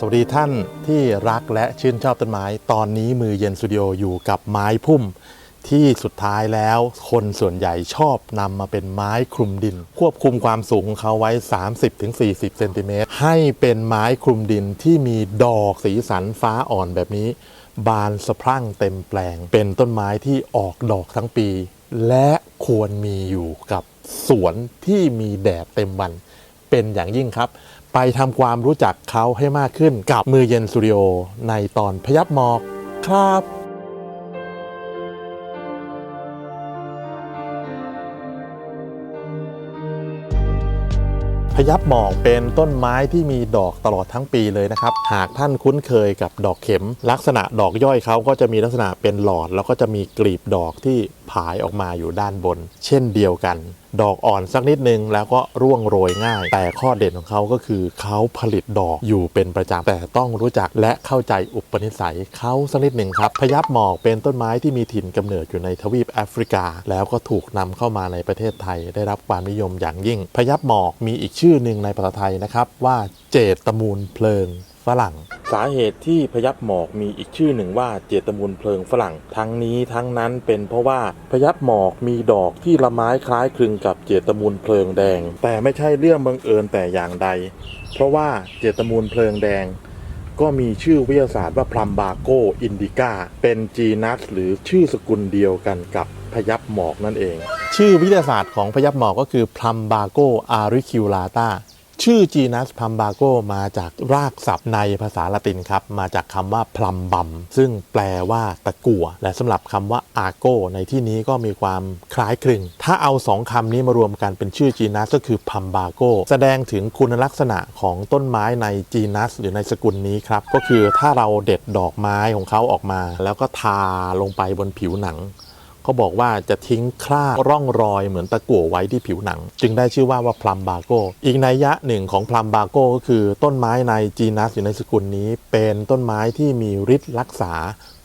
สวัสดีท่านที่รักและชื่นชอบต้นไม้ ตอนนี้มือเย็นสตูดิโออยู่กับไม้พุ่ม ที่สุดท้ายแล้วคนส่วนใหญ่ชอบนำมาเป็นไม้คลุมดิน ควบคุมความสูงของเขาไว้ 30-40 เซนติเมตรให้เป็นไม้คลุมดินที่มีดอกสีสันฟ้าอ่อนแบบนี้ บานสะพรั่งเต็มแปลง เป็นต้นไม้ที่ออกดอกทั้งปี และควรมีอยู่กับสวนที่มีแดดเต็มวัน เป็นอย่างยิ่งครับ ไปทำความรู้จักเขาให้มากขึ้นกับมือเย็นสตูดิโอในตอนพยับหมอกครับพยับหมอกเป็นต้นไม้ที่มีดอกตลอดทั้งปีเลยนะครับ หากท่านคุ้นเคยกับดอกเข็ม ลักษณะดอกย่อยเขาก็จะมีลักษณะเป็นหลอด แล้วก็จะมีกลีบดอกที่ ผายออกมาอยู่ด้านบน เช่นเดียวกัน ดอกอ่อนสักนิดนึงแล้วก็ร่วงโรยง่าย แต่ข้อเด่นของเขาก็คือเขาผลิตดอกอยู่เป็นประจำแต่ต้องรู้จักและเข้าใจอุปนิสัยเขาสักนิดหนึ่งครับพยับหมอกเป็นต้นไม้ที่มีถิ่นกำเนิดอยู่ในทวีปแอฟริกา แล้วก็ถูกนำเข้ามาในประเทศไทย ได้รับความนิยมอย่างยิ่ง พยับหมอกมีอีกชื่อหนึ่งในภาษาไทยนะครับว่าเจตมูลเพลิงฝรั่ง สาเหตุที่พยับหมอกมีอีกชื่อหนึ่งว่าเจตมูลเพลิงฝรั่ง ทั้งนี้ทั้งนั้นเป็นเพราะว่าพยับหมอกมีดอกที่ละไม้คล้ายคลึงกับเจตมูลเพลิงแดง แต่ไม่ใช่เรื่องบังเอิญแต่อย่างใด เพราะว่าเจตมูลเพลิงแดง ก็มีชื่อวิทยาศาสตร์ว่าพลัมบาโกอินดิก้าเป็นจีนัสหรือชื่อสกุลเดียวกันกับพยับหมอกนั่นเอง ชื่อวิทยาศาสตร์ของพยับหมอกก็คือพลัมบาโกอาริคิวลาตา ชื่อจีนัสพัมบาโกมาจากรากศัพท์ในภาษาละตินครับ มาจากคำว่าพลัมบัมซึ่งแปลว่าตะกั่วและสำหรับคำว่าอาโกในที่นี้ก็มีความคล้ายคลึง ถ้าเอาสองคำนี้มารวมกันเป็นชื่อจีนัสก็คือพัมบาโกแสดงถึงคุณลักษณะของต้นไม้ในจีนัส หรือในสกุลนี้ครับ ก็คือถ้าเราเด็ดดอกไม้ของเขาออกมา แล้วก็ทาลงไปบนผิวหนัง เขาบอกว่าจะทิ้งคราบร่องรอยเหมือนตะกั่วไว้ที่ผิวหนัง จึงได้ชื่อว่าว่าพลัมบาโกอีกนัยยะหนึ่งของพลัมบาโกก็คือต้นไม้ในจีนัสอยู่ในสกุลนี้ เป็นต้นไม้ที่มีฤทธิ์รักษา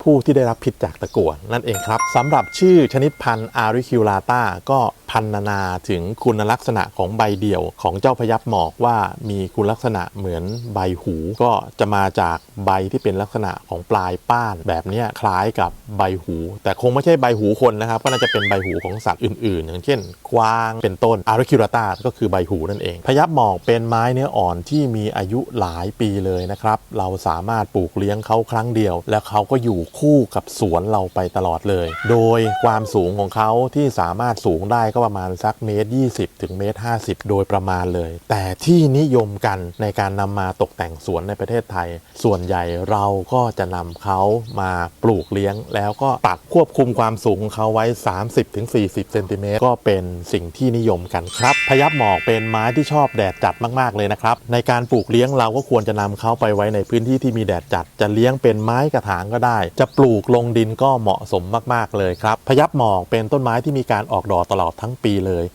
ผู้ที่ได้รับพิษจากตะกั่วนั่นเองครับสำหรับชื่อชนิดพันธุ์อาริคิวลาตาก็ พันนานาถึงคุณลักษณะของใบเดี่ยวของเจ้าพยับหมอกว่ามีคุณลักษณะเหมือนใบหู ก็จะมาจากใบที่เป็นลักษณะของปลายป้านแบบนี้คล้ายกับใบหู แต่คงไม่ใช่ใบหูคนนะครับ ก็น่าจะเป็นใบหูของสัตว์อื่นๆ อย่างเช่นกวางเป็นต้นอาริคิวลาตาก็คือใบหูนั่นเอง พยับหมอกเป็นไม้เนื้ออ่อนที่มีอายุหลายปีเลยนะครับ เราสามารถปลูกเลี้ยงเขาครั้งเดียว แล้วเขาก็อยู่คู่กับสวนเราไปตลอดเลย โดยความสูงของเขาที่สามารถสูงได้ก็ประมาณสักเมตร 20 ถึงเมตร 50 โดยประมาณเลย แต่ที่นิยมกันในการนำมาตกแต่งสวนในประเทศไทย ส่วนใหญ่เราก็จะนำเขามาปลูกเลี้ยง แล้วก็ตัดควบคุมความสูงของเขาไว้30ถึง40เซนติเมตรก็เป็นสิ่งที่นิยมกันครับพยับหมอกเป็นไม้ที่ชอบแดดจัดมากๆเลยนะครับ ในการปลูกเลี้ยงเราก็ควรจะนำเขาไปไว้ในพื้นที่ที่มีแดดจัด จะเลี้ยงเป็นไม้กระถางก็ได้ จะปลูกลงดินก็เหมาะสมมากๆเลยครับพยับหมอกเป็นต้นไม้ที่มีการออกดอกตลอดทั้งปีเลย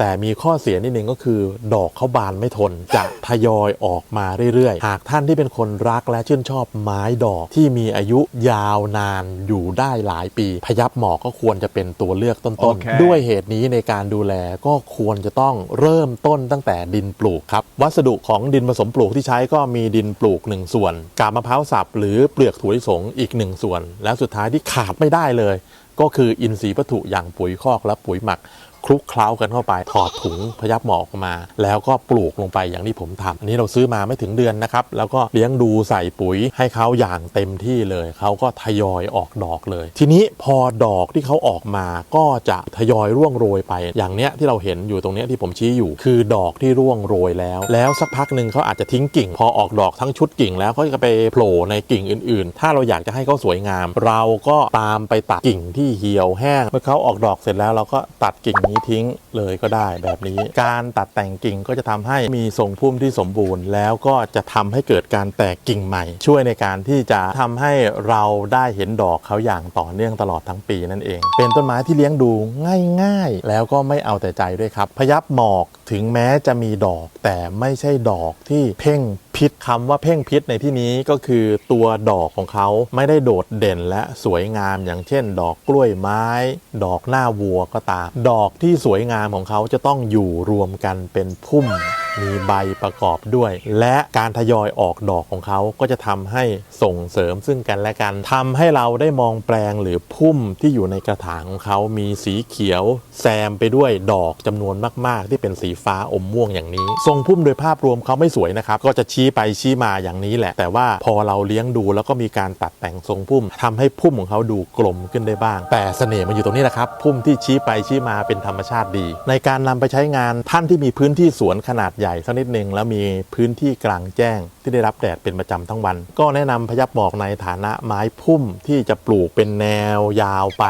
แต่มีข้อเสียนิดนึงก็คือ ดอกเขาบานไม่ทน จะทยอยออกมาเรื่อยๆ หากท่านที่เป็นคนรักและชื่นชอบไม้ดอกที่มีอายุยาวนานอยู่ได้หลายปี พยับหมอกก็ควรจะเป็นตัวเลือกต้นโอเคๆด้วยเหตุนี้ในการดูแลก็ควรจะต้องเริ่มต้นตั้งแต่ดินปลูกครับ วัสดุของดินผสมปลูกที่ใช้ก็มีดินปลูก 1 ส่วน กาบมะพร้าวสับหรือเปลือกถั่วลิสงอีก 1 ส่วน แล้วสุดท้ายที่ขาดไม่ได้เลย ก็คืออินทรีย์วัตถุอย่างปุ๋ยคอกและปุ๋ยหมัก คลุกเคล้ากันเข้าไปถอดถุงพยับหมอกออกมา แล้วก็ปลูกลงไปอย่างที่ผมทำอันนี้เราซื้อมาไม่ถึงเดือนนะครับ แล้วก็เลี้ยงดูใส่ปุ๋ยให้เขาอย่างเต็มที่เลยเขาก็ทยอยออกดอกเลย ทีนี้พอดอกที่เขาออกมาก็จะทยอยร่วงโรยไป อย่างเนี้ยที่เราเห็นอยู่ตรงเนี้ยที่ผมชี้อยู่ คือดอกที่ร่วงโรยแล้ว แล้วสักพักหนึ่งเขาอาจจะทิ้งกิ่ง พอออกดอกทั้งชุดกิ่ง แล้วเขาจะไปโผล่ในกิ่งอื่น ๆ ถ้าเราอยากจะให้เขาสวยงาม เราก็ตามไปตัดกิ่งที่เหี่ยวแห้งเมื่อเขาออกดอกเสร็จแล้วเราก็ตัดกิ่งนี้ทิ้งเลยก็ได้แบบนี้ การตัดแต่งกิ่งก็จะทำให้มีทรงพุ่มที่สมบูรณ์ แล้วก็จะทำให้เกิดการแตกกิ่งใหม่ ช่วยในการที่จะทำให้เราได้เห็นดอกเขาอย่างต่อเนื่องตลอดทั้งปีนั่นเอง เป็นต้นไม้ที่เลี้ยงดูง่ายๆ แล้วก็ไม่เอาแต่ใจด้วยครับ พยับหมอกถึงแม้จะมีดอกแต่ไม่ใช่ดอกที่เพ่ง พิษคำว่าเพ่งพิษในที่นี้ก็คือตัวดอกของเขาไม่ได้โดดเด่นและสวยงามอย่างเช่น ดอกกล้วยไม้ ดอกหน้าวัวก็ตาม ดอกที่สวยงามของเขาจะต้องอยู่รวมกันเป็นพุ่ม มีใบประกอบด้วย และการทยอยออกดอกของเขาก็จะทำให้ส่งเสริมซึ่งกันและกันทำให้เราได้มองแปลงหรือพุ่มที่อยู่ในกระถางของเขามีสีเขียว แซมไปด้วยดอกจำนวนมาก ๆ ที่เป็นสีฟ้าอมม่วงอย่างนี้ ทรงพุ่มโดยภาพรวมเขาไม่สวยนะครับ ก็จะชี้ไปชี้มาอย่างนี้แหละ แต่ว่าพอเราเลี้ยงดูแล้วก็มีการตัดแต่งทรงพุ่มทำให้พุ่มของเขาดูกลมขึ้นได้บ้าง แต่เสน่ห์มันอยู่ตรงนี้แหละครับพุ่มที่ชี้ไปชี้มาเป็นธรรมชาติดี ในการนำไปใช้งานท่านที่มีพื้นที่สวนขนาดใหญ่สักนิดหนึ่งแล้วมีพื้นที่กลางแจ้งที่ได้รับแดดเป็นประจำทั้งวัน ก็แนะนำพยับหมอกในฐานะไม้พุ่มที่จะปลูกเป็นแนวยาวไป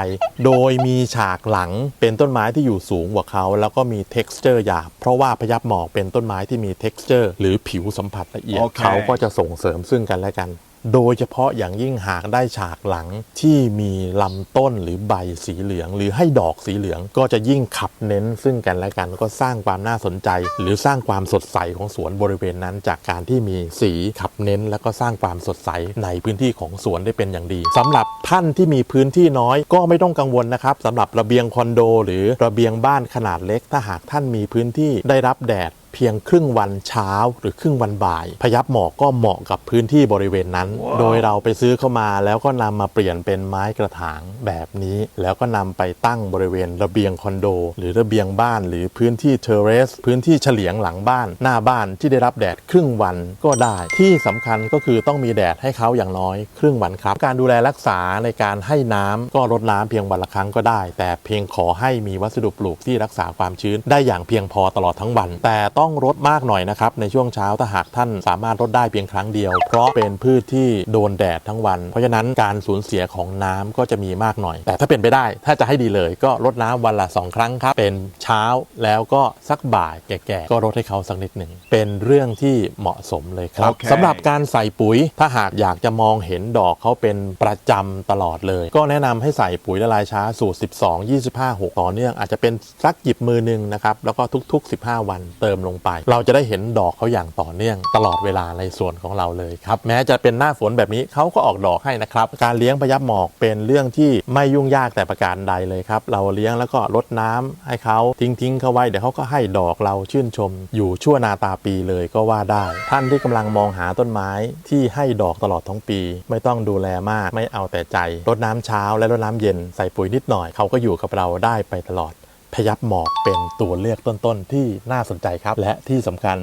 โดยมีฉากหลังเป็นต้นไม้ที่อยู่สูงกว่าเขา แล้วก็มี t e x t อร์หยาบเพราะว่าพยับหมอกเป็นต้นไม้ที่มี t e x t อร์หรือผิวสัมผัสละเอียดโอเคเขาก็จะส่งเสริมซึ่งกันและกัน โดยเฉพาะอย่างยิ่งหากได้ฉากหลังที่มีลำต้นหรือใบสีเหลือง หรือให้ดอกสีเหลืองก็จะยิ่งขับเน้น ซึ่งกันและกันก็สร้างความน่าสนใจ หรือสร้างความสดใสของสวนบริเวณนั้น จากการที่มีสีขับเน้น แล้วก็สร้างความสดใสในพื้นที่ของสวนได้เป็นอย่างดีสำหรับท่านที่มีพื้นที่น้อยก็ไม่ต้องกังวลนะครับสำหรับระเบียงคอนโด หรือระเบียงบ้านขนาดเล็ก ถ้าหากท่านมีพื้นที่ได้รับแดด เพียงครึ่งวันเช้าหรือครึ่งวันบ่าย พยับหมอกก็เหมาะกับพื้นที่บริเวณนั้น โดยเราไปซื้อเข้ามาแล้วก็นำมาเปลี่ยนเป็นไม้กระถางแบบนี้ แล้วก็นำไปตั้งบริเวณระเบียงคอนโด หรือระเบียงบ้าน หรือพื้นที่เทเรส พื้นที่เฉลียงหลังบ้าน หน้าบ้านที่ได้รับแดดครึ่งวันก็ได้ที่สำคัญก็คือต้องมีแดดให้เขาอย่างน้อยครึ่งวันครับ การดูแลรักษาในการให้น้ำก็รดน้ำเพียงวันละครั้งก็ได้ แต่เพียงขอให้มีวัสดุปลูกที่รักษาความชื้นได้อย่างเพียงพอตลอดทั้งวัน แต่ต้องรดมากหน่อยนะครับ ในช่วงเช้าถ้าหากท่านสามารถรดได้เพียงครั้งเดียว เพราะเป็นพืชที่โดนแดดทั้งวัน เพราะฉะนั้นการสูญเสียของน้ำก็จะมีมากหน่อย แต่ถ้าเป็นไปได้ ถ้าจะให้ดีเลยก็รดน้ำวันละสองครั้งครับ เป็นเช้าแล้วก็สักบ่ายแก่ๆก็รดให้เขาสักนิดหนึ่ง เป็นเรื่องที่เหมาะสมเลยครับโอเคสำหรับการใส่ปุ๋ย ถ้าหากอยากจะมองเห็นดอกเขาเป็นประจำตลอดเลย ก็แนะนำให้ใส่ปุ๋ยละลายช้าสูตร 12 25 6 ต่อเนื่องอาจจะเป็นสักหยิบมือหนึ่งนะครับแล้วก็ทุก ๆ 15 วันเติมลงไป เราจะได้เห็นดอกเขาอย่างต่อเนื่องตลอดเวลาในส่วนของเราเลยครับแม้จะเป็นหน้าฝนแบบนี้เขาก็ออกดอกให้นะครับการเลี้ยงพยับหมอกเป็นเรื่องที่ไม่ยุ่งยากแต่ประการใดเลยครับเราเลี้ยงแล้วก็รดน้ำให้เขาทิ้งทิ้งๆเขาไว้เดี๋ยวเขาก็ให้ดอกเราชื่นชม อยู่ชั่วนาตาปีเลยก็ว่าได้ ท่านที่กำลังมองหาต้นไม้ที่ให้ดอกตลอดทั้งปี ไม่ต้องดูแลมากไม่เอาแต่ใจรดน้ำเช้าและรดน้ำเย็นใส่ปุ๋ยนิดหน่อยเขาก็อยู่กับเราได้ไปตลอด พยับหมอกเป็นตัวเลือกต้นๆ ที่น่าสนใจครับ และที่สำคัญ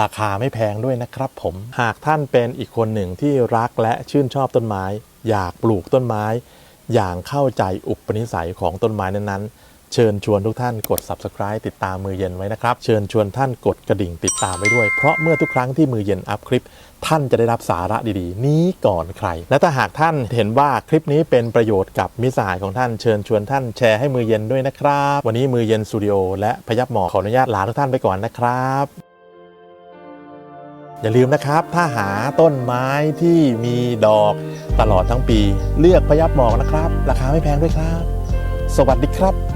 ราคาไม่แพงด้วยนะครับผม หากท่านเป็นอีกคนหนึ่งที่รักและชื่นชอบต้นไม้ อยากปลูกต้นไม้ อย่างเข้าใจอุปนิสัยของต้นไม้นั้นๆ เชิญชวนทุกท่านกด subscribe ติดตามมือเย็นไว้นะครับ เชิญชวนท่านกดกระดิ่งติดตามไว้ด้วย เพราะเมื่อทุกครั้งที่มือเย็นอัพคลิป ท่านจะได้รับสาระดีๆ นี้ก่อนใคร และถ้าหากท่านเห็นว่าคลิปนี้เป็นประโยชน์กับมิสหายของท่านเชิญชวนท่านแชร์ให้มือเย็นด้วยนะครับ วันนี้มือเย็นสตูดิโอและพยับหมอกขออนุญาตลาทุกท่านไปก่อนนะครับอย่าลืมนะครับ ถ้าหาต้นไม้ที่มีดอกตลอดทั้งปี เลือกพยับหมอกนะครับ ราคาไม่แพงด้วยครับ สวัสดีครับ